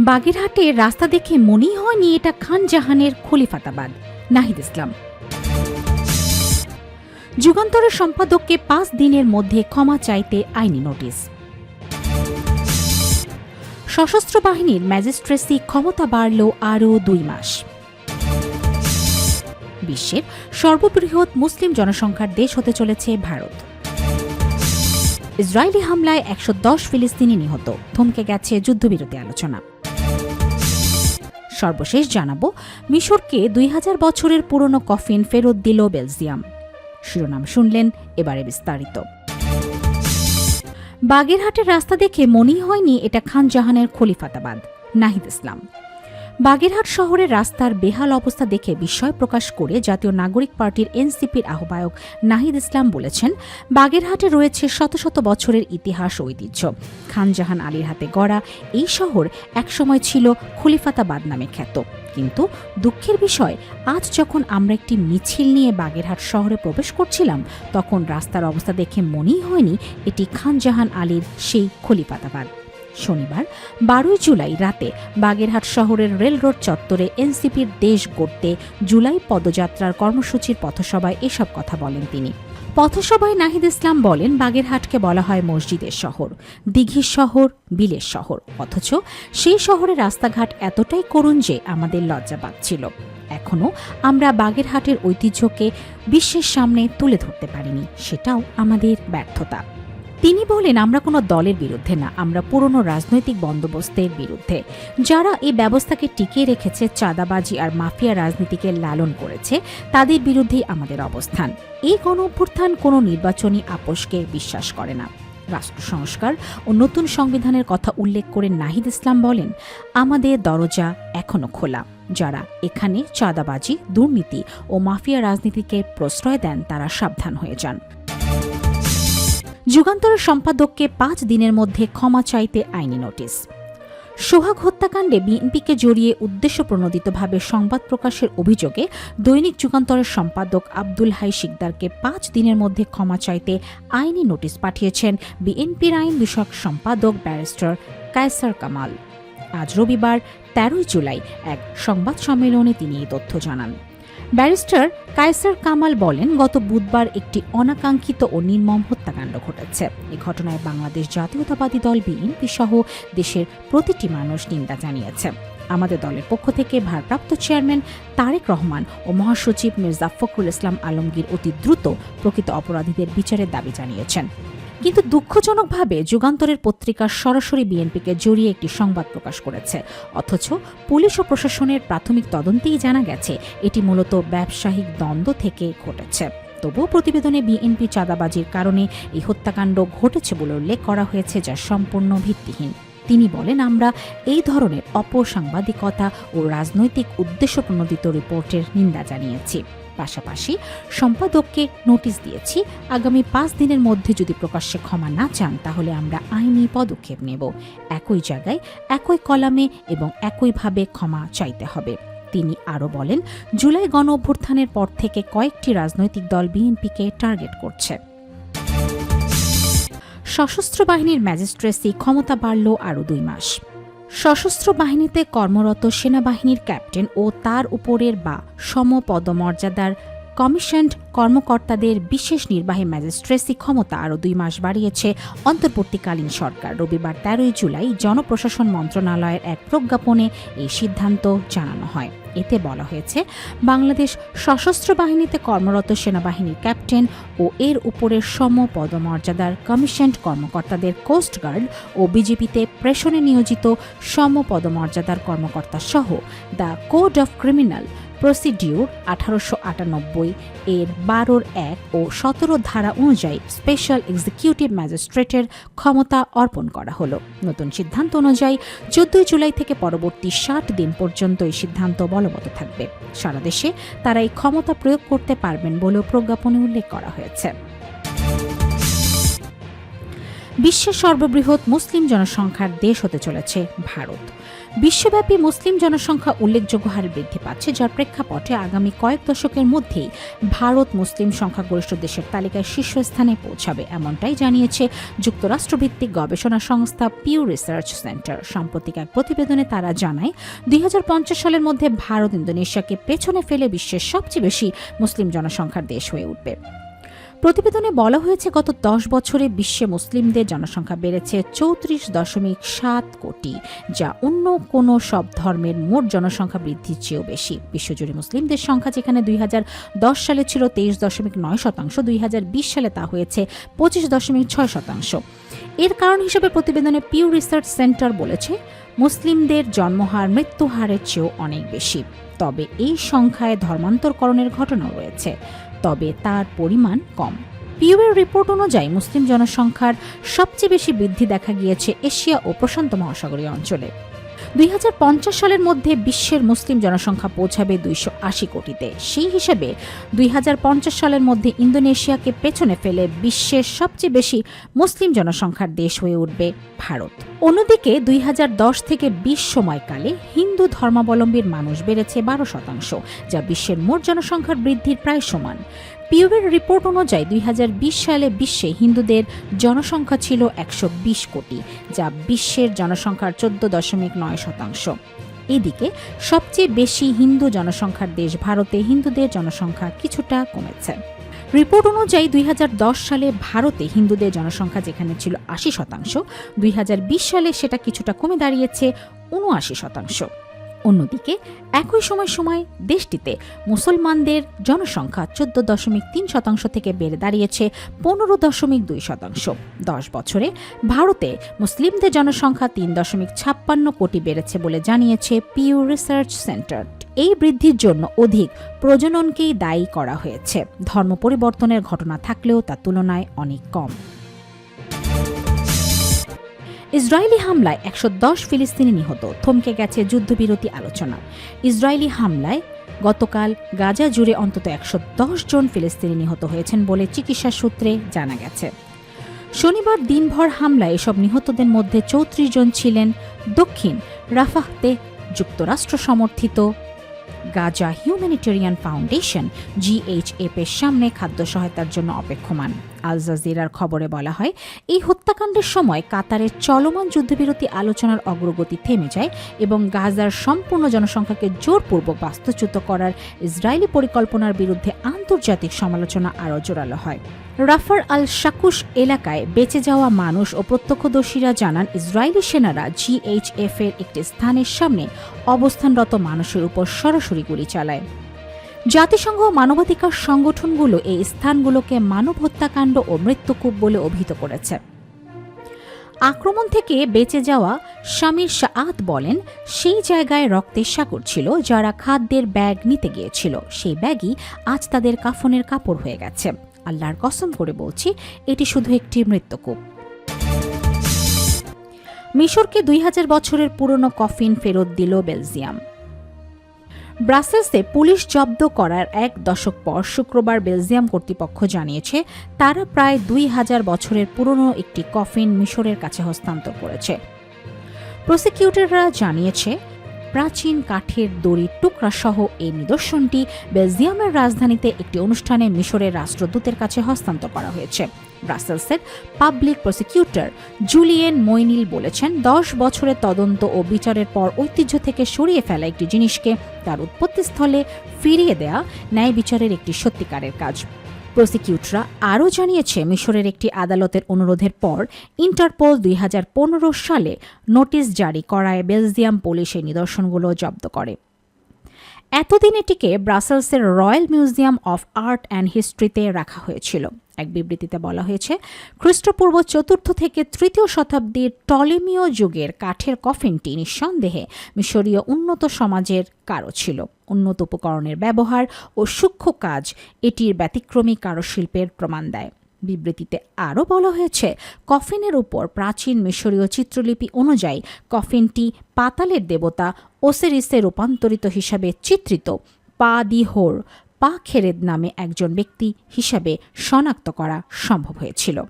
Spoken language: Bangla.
বাগেরহাটে রাস্তা দেখে মনেই হয়নি এটা খান জাহানের খলিফাতাবাদ, নাহিদ ইসলাম। যুগান্তরের সম্পাদককে পাঁচ দিনের মধ্যে ক্ষমা চাইতে আইনি নোটিশ। সশস্ত্র বাহিনীর ম্যাজিস্ট্রেসি ক্ষমতা বাড়ল আরও দুই মাস। বিশ্বের সর্ববৃহৎ মুসলিম জনসংখ্যার দেশ হতে চলেছে ভারত। ইসরায়েলি হামলায় একশো দশ ফিলিস্তিনি নিহত। থমকে গেছে যুদ্ধবিরতি আলোচনা। সর্বশেষ জানাব, মিশরকে দুই হাজার বছরের পুরনো কফিন ফেরত দিল বেলজিয়াম। শিরোনাম শুনলেন এবারে বিস্তারিত। বাগেরহাটের রাস্তা দেখে মনেই হয়নি এটা খান জাহানের খলিফাতাবাদ, নাহিদ ইসলাম। বাগেরহাট শহরের রাস্তার বেহাল অবস্থা দেখে বিস্ময় প্রকাশ করে জাতীয় নাগরিক পার্টির এনসিপির আহ্বায়ক নাহিদ ইসলাম বলেছেন, বাগেরহাটে রয়েছে শত শত বছরের ইতিহাস ঐতিহ্য। খানজাহান আলীর হাতে গড়া এই শহর একসময় ছিল খলিফাতাবাদ নামে খ্যাত। কিন্তু দুঃখের বিষয়, আজ যখন আমরা একটি মিছিল নিয়ে বাগেরহাট শহরে প্রবেশ করছিলাম, তখন রাস্তার অবস্থা দেখে মনেই হয়নি এটি খানজাহান আলীর সেই খলিফাতাবাদ শনিবার, বারোই জুলাই রাতে বাগেরহাট শহরের রেল রোড চত্বরে এনসিপির দেশ গড়তে জুলাই পদযাত্রার কর্মসূচির পথসভায় এসব কথা বলেন তিনি। পথসভায় নাহিদ ইসলাম বলেন, বাগেরহাটকে বলা হয় মসজিদের শহর, দিঘির শহর, বিলের শহর। অথচ সেই শহরে রাস্তাঘাট এতটাই করুণ যে আমাদের লজ্জা পাচ্ছিল। এখনও আমরা বাগেরহাটের ঐতিহ্যকে বিশ্বের সামনে তুলে ধরতে পারিনি, সেটাও আমাদের ব্যর্থতা। তিনি বলেন, আমরা কোনো দলের বিরুদ্ধে না, আমরা পুরনো রাজনৈতিক বন্দোবস্তের বিরুদ্ধে। যারা এই ব্যবস্থাকে টিকিয়ে রেখেছে, চাঁদাবাজি আর মাফিয়া রাজনীতিকে লালন করেছে, তাদের বিরুদ্ধেই আমাদের অবস্থান। এই গণ অভ্যুত্থান কোনো নির্বাচনী আপোষকে বিশ্বাস করে না। রাষ্ট্র সংস্কার ও নতুন সংবিধানের কথা উল্লেখ করে নাহিদ ইসলাম বলেন, আমাদের দরজা এখনও খোলা। যারা এখানে চাঁদাবাজি, দুর্নীতি ও মাফিয়া রাজনীতিকে প্রশ্রয় দেন, তারা সাবধান হয়ে যান। যুগান্তরের সম্পাদককে পাঁচ দিনের মধ্যে ক্ষমা চাইতে আইনি নোটিশ। সোহাগ হত্যাকাণ্ডে বিএনপিকে জড়িয়ে উদ্দেশ্য প্রণোদিতভাবে সংবাদ প্রকাশের অভিযোগে দৈনিক যুগান্তরের সম্পাদক আব্দুল হাই শিকদারকে পাঁচ দিনের মধ্যে ক্ষমা চাইতে আইনি নোটিশ পাঠিয়েছেন বিএনপির আইন বিষয়ক সম্পাদক ব্যারিস্টার কায়সার কামাল। আজ রবিবার, তেরোই জুলাই, এক সংবাদ সম্মেলনে তিনি এই তথ্য জানান। ব্যারিস্টার কায়সার কামাল বলেন, গত বুধবার একটি অনাকাঙ্ক্ষিত ও নির্মম হত্যাকাণ্ড ঘটেছে। এ ঘটনায় বাংলাদেশ জাতীয়তাবাদী দল বিএনপি সহ দেশের প্রতিটি মানুষ নিন্দা জানিয়েছে। আমাদের দলের পক্ষ থেকে ভারপ্রাপ্ত চেয়ারম্যান তারেক রহমান ও মহাসচিব মির্জা ফখরুল ইসলাম আলমগীর অতি দ্রুত প্রকৃত অপরাধীদের বিচারের দাবি জানিয়েছেন। কিন্তু দুঃখজনকভাবে যুগান্তরের পত্রিকা সরাসরি বিএনপিকে জড়িয়ে একটি সংবাদ প্রকাশ করেছে। অথচ পুলিশ ও প্রশাসনের প্রাথমিক তদন্তেই জানা গেছে, এটি মূলত ব্যবসায়িক দ্বন্দ্ব থেকে ঘটেছে। তবুও প্রতিবেদনে বিএনপি চাঁদাবাজির কারণে এই হত্যাকাণ্ড ঘটেছে বলে উল্লেখ করা হয়েছে, যা সম্পূর্ণ ভিত্তিহীন। তিনি বলেন, আমরা এই ধরনের অপসাংবাদিকতা ও রাজনৈতিক উদ্দেশ্য প্রণোদিত রিপোর্টের নিন্দা জানিয়েছি। পাশাপাশি সম্পাদককে নোটিশ দিয়েছি, আগামী পাঁচ দিনের মধ্যে যদি প্রকাশ্যে ক্ষমা না চান, তাহলে আমরা আইনি পদক্ষেপ নেব। একই জায়গায়, একই কলামে এবং একইভাবে ক্ষমা চাইতে হবে। তিনি আরও বলেন, জুলাই গণ অভ্যুত্থানের পর থেকে কয়েকটি রাজনৈতিক দল বিএনপিকে টার্গেট করছে। সশস্ত্র বাহিনীর ম্যাজিস্ট্রেসি ক্ষমতা বাড়ল আরও দুই মাস। সশস্ত্র বাহিনীতে কর্মরত সেনাবাহিনীর ক্যাপ্টেন ও তার উপরের বা সমপদমর্যাদার কমিশনড কর্মকর্তাদের বিশেষ নির্বাহী ম্যাজিস্ট্রেসি ক্ষমতা আরও দুই মাস বাড়িয়েছে অন্তর্বর্তীকালীন সরকার। রবিবার তেরোই জুলাই জনপ্রশাসন মন্ত্রণালয়ের এক প্রজ্ঞাপনে এই সিদ্ধান্ত জানানো হয়। এতে বলা হয়েছে, বাংলাদেশ সশস্ত্র বাহিনীতে কর্মরত সেনাবাহিনীর ক্যাপ্টেন ও এর উপরের সম পদমর্যাদার কমিশনড কর্মকর্তাদের কোস্টগার্ড ও বিজেপিতে প্রেষণে নিয়োজিত সম পদমর্যাদার কর্মকর্তা সহ the code of criminal procedure আঠারোশো আটানব্বই এর বারোর এক ও সতেরো ধারা অনুযায়ী স্পেশাল এক্সিকিউটিভ ম্যাজিস্ট্রেটের ক্ষমতা অর্পণ করা হলো। নতুন সিদ্ধান্ত অনুযায়ী চোদ্দই জুলাই থেকে পরবর্তী ষাট দিন পর্যন্ত এই সিদ্ধান্ত বলবৎ থাকবে। সারা দেশে তারা এই ক্ষমতা প্রয়োগ করতে পারবেন বলেও প্রজ্ঞাপনে উল্লেখ করা হয়েছে। বিশ্বের সর্ববৃহৎ মুসলিম জনসংখ্যার দেশ হতে চলেছে ভারত। বিশ্বব্যাপী মুসলিম জনসংখ্যা উল্লেখযোগ্য হারে বৃদ্ধি পাচ্ছে, যার প্রেক্ষাপটে আগামী কয়েক দশকের মধ্যেই ভারত মুসলিম সংখ্যাগরিষ্ঠ দেশের তালিকায় শীর্ষস্থানে পৌঁছাবে, এমনটাই জানিয়েছে যুক্তরাষ্ট্রভিত্তিক গবেষণা সংস্থা পিউ রিসার্চ সেন্টার সাম্প্রতিক এক প্রতিবেদনে তারা জানায়, দুই হাজার পঞ্চাশ সালের মধ্যে ভারত ইন্দোনেশিয়াকে পেছনে ফেলে বিশ্বের সবচেয়ে বেশি মুসলিম জনসংখ্যার দেশ হয়ে উঠবে। প্রতিবেদনে বলা হয়েছে, গত দশ বছরে বিশ্বে মুসলিমদের জনসংখ্যা বেড়েছে চৌত্রিশ দশমিক সাত কোটি, যা অন্য কোনো সব ধর্মের মোট জনসংখ্যা বৃদ্ধির চেয়েও বেশি। বিশ্বজুড়ে মুসলিমদের সংখ্যা যেখানে দুই দশ সালে ছিল তেইশ দশমিক নয় শতাংশ, দুই হাজার বিশ সালে তা হয়েছে পঁচিশ দশমিক ছয় শতাংশ। এর কারণ হিসেবে প্রতিবেদনে পিউ রিসার্চ সেন্টার বলেছে, মুসলিমদের জন্মহার, মৃত্যুহারের চেয়েও অনেক বেশি। তবে এই সংখ্যায় ধর্মান্তরকরণের ঘটনাও রয়েছে। তবে তার পরিমাণ কম। পিউএর রিপোর্ট অনুযায়ী মুসলিম জনসংখ্যার সবচেয়ে বেশি বৃদ্ধি দেখা গিয়েছে এশিয়া ও প্রশান্ত মহাসাগরীয় অঞ্চলে। দুই হাজার পঞ্চাশ সালের মধ্যে বিশ্বের মুসলিম জনসংখ্যা পৌঁছাবে দুইশো আশি কোটিতে। সেই হিসেবে দুই হাজার পঞ্চাশ সালের মধ্যে ইন্দোনেশিয়াকে পেছনে ফেলে বিশ্বের সবচেয়ে বেশি মুসলিম জনসংখ্যার দেশ হয়ে উঠবে ভারত। অন্যদিকে দুই হাজার দশ থেকে বিশ সময়কালে হিন্দু ধর্মাবলম্বীর মানুষ বেড়েছে বারো শতাংশ, যা বিশ্বের মোট জনসংখ্যার বৃদ্ধির প্রায় সমান। পিউবের রিপোর্ট অনুযায়ী দুই হাজার বিশ সালে বিশ্বে হিন্দুদের জনসংখ্যা ছিল একশো বিশ কোটি, যা বিশ্বের জনসংখ্যার চোদ্দ দশমিক নয় শতাংশ। এদিকে, সবচেয়ে বেশি হিন্দু জনসংখ্যার দেশ ভারতে হিন্দুদের জনসংখ্যা কিছুটা কমেছে। রিপোর্ট অনুযায়ী দুই হাজার দশ সালে ভারতে হিন্দুদের জনসংখ্যা যেখানে ছিল আশি শতাংশ, দুই হাজার বিশ সালে সেটা কিছুটা কমে দাঁড়িয়েছে উনআশি শতাংশ। অন্যদিকে, একই সময় সময় দেশটিতে মুসলমানদের জনসংখ্যা চোদ্দ দশমিক তিন শতাংশ থেকে বেড়ে দাঁড়িয়েছে পনেরো দশমিক দুই শতাংশ। দশ বছরে ভারতে মুসলিমদের জনসংখ্যা তিন দশমিক ছাপ্পান্ন কোটি বেড়েছে বলে জানিয়েছে পিউ রিসার্চ সেন্টার। এই বৃদ্ধির জন্য অধিক প্রজননকেই দায়ী করা হয়েছে। ধর্ম পরিবর্তনের ঘটনা থাকলেও তা তুলনায় অনেক কম। ইসরায়েলি হামলায় একশো দশ ফিলিস্তিনি নিহত। থমকে গেছে যুদ্ধবিরতি আলোচনা। ইসরায়েলি হামলায় গতকাল গাজা জুড়ে অন্তত একশো দশ জন ফিলিস্তিনি নিহত হয়েছেন বলে চিকিৎসা সূত্রে জানা গেছে। শনিবার দিনভর হামলায় এসব নিহতদের মধ্যে চৌত্রিশ জন ছিলেন দক্ষিণ রাফাহতে যুক্তরাষ্ট্র সমর্থিত গাজা হিউম্যানিটেরিয়ান ফাউন্ডেশন জিএইচএফ এর সামনে খাদ্য সহায়তার জন্য অপেক্ষমান। আল জাজিরার খবরে বলা হয়, এই হত্যাকাণ্ডের সময় কাতারের চলমান যুদ্ধবিরতি আলোচনার অগ্রগতি থেমে যায় এবং গাজার সম্পূর্ণ জনসংখ্যাকে জোরপূর্বক বাস্তুচ্যুত করার ইসরায়েলি পরিকল্পনার বিরুদ্ধে আন্তর্জাতিক সমালোচনা আরও জোরালো হয়। রাফার আল শাকুশ এলাকায় বেঁচে যাওয়া মানুষ ও প্রত্যক্ষদর্শীরা জানান, ইসরায়েলি সেনারা জিএইচএফ এর একটি স্থানের সামনে অবস্থানরত মানুষের উপর সরাসরি গুলি চালায়। জাতিসংঘ মানবাধিকার সংগঠনগুলো এই স্থানগুলোকে মানব হত্যাকাণ্ড ও মৃত্যুকূপ বলে অভিহিত করেছে। আক্রমণ থেকে বেঁচে যাওয়া স্বামীর শাহাত বলেন, সেই জায়গায় রক্তের সাগর ছিল, যারা খাদ্যের ব্যাগ নিতে গিয়েছিল। সেই ব্যাগই আজ তাদের কাফনের কাপড় হয়ে গেছে। আল্লাহর কসম করে বলছি, এটি শুধু একটি মৃত্যুকূপ। মিশরকে দুই হাজার বছরের পুরনো কফিন ফেরত দিল বেলজিয়াম। ব্রাসেলসে পুলিশ জব্দ করার এক দশক পর শুক্রবার বেলজিয়াম কর্তৃপক্ষ জানিয়েছে, তারা প্রায় দুই হাজার বছরের পুরনো একটি কফিন মিশরের কাছে হস্তান্তর করেছে। প্রসিকিউটররা জানিয়েছে প্রাচীন কাঠের দড়ির টুকরা সহ এই নিদর্শনটি বেলজিয়ামের রাজধানীতে একটি অনুষ্ঠানে মিশরের রাষ্ট্রদূতের কাছে হস্তান্তর করা হয়েছে। ব্রাসেলসের পাবলিক প্রসিকিউটর জুলিয়েন মইনিল বলেছেন, দশ বছরের তদন্ত ও বিচারের পর ঐতিহ্য থেকে সরিয়ে ফেলা একটি জিনিসকে তার উৎপত্তিস্থলে ফিরিয়ে দেয়া ন্যায় বিচারের একটি সত্যিকারের কাজ। প্রসিকিউটররা আরও জানিয়েছে, মিশরের একটি আদালতের অনুরোধের পর ইন্টারপোল দুই হাজার পনেরো সালে নোটিশ জারি করায় বেলজিয়াম পুলিশ এই নিদর্শনগুলো জব্দ করে। এতদিন এটিকে ব্রাসেলসের royal museum of art and হিস্ট্রিতে রাখা হয়েছিল। এক বিবৃতিতে বলা হয়েছে, খ্রিস্টপূর্ব চতুর্থ থেকে তৃতীয় শতাব্দীর টলেমীয় যুগের কাঠের কফিনটি নিঃসন্দেহে মিশরীয় উন্নত সমাজের কারও ছিল। উন্নত উপকরণের ব্যবহার ও সূক্ষ্ম কাজ এটির ব্যতিক্রমী কারুশিল্পের প্রমাণ দেয়। বিবৃতিতে আরও বলা হয়েছে, কফিনের উপর প্রাচীন মিশরীয় চিত্রলিপি অনুযায়ী কফিনটি পাতালের দেবতা ওসেরিসে রূপান্তরিত হিসাবে চিত্রিত, পা দি হোর পা খেরেদ নামে একজন ব্যক্তি হিসাবে শনাক্ত করা সম্ভব হয়েছিল।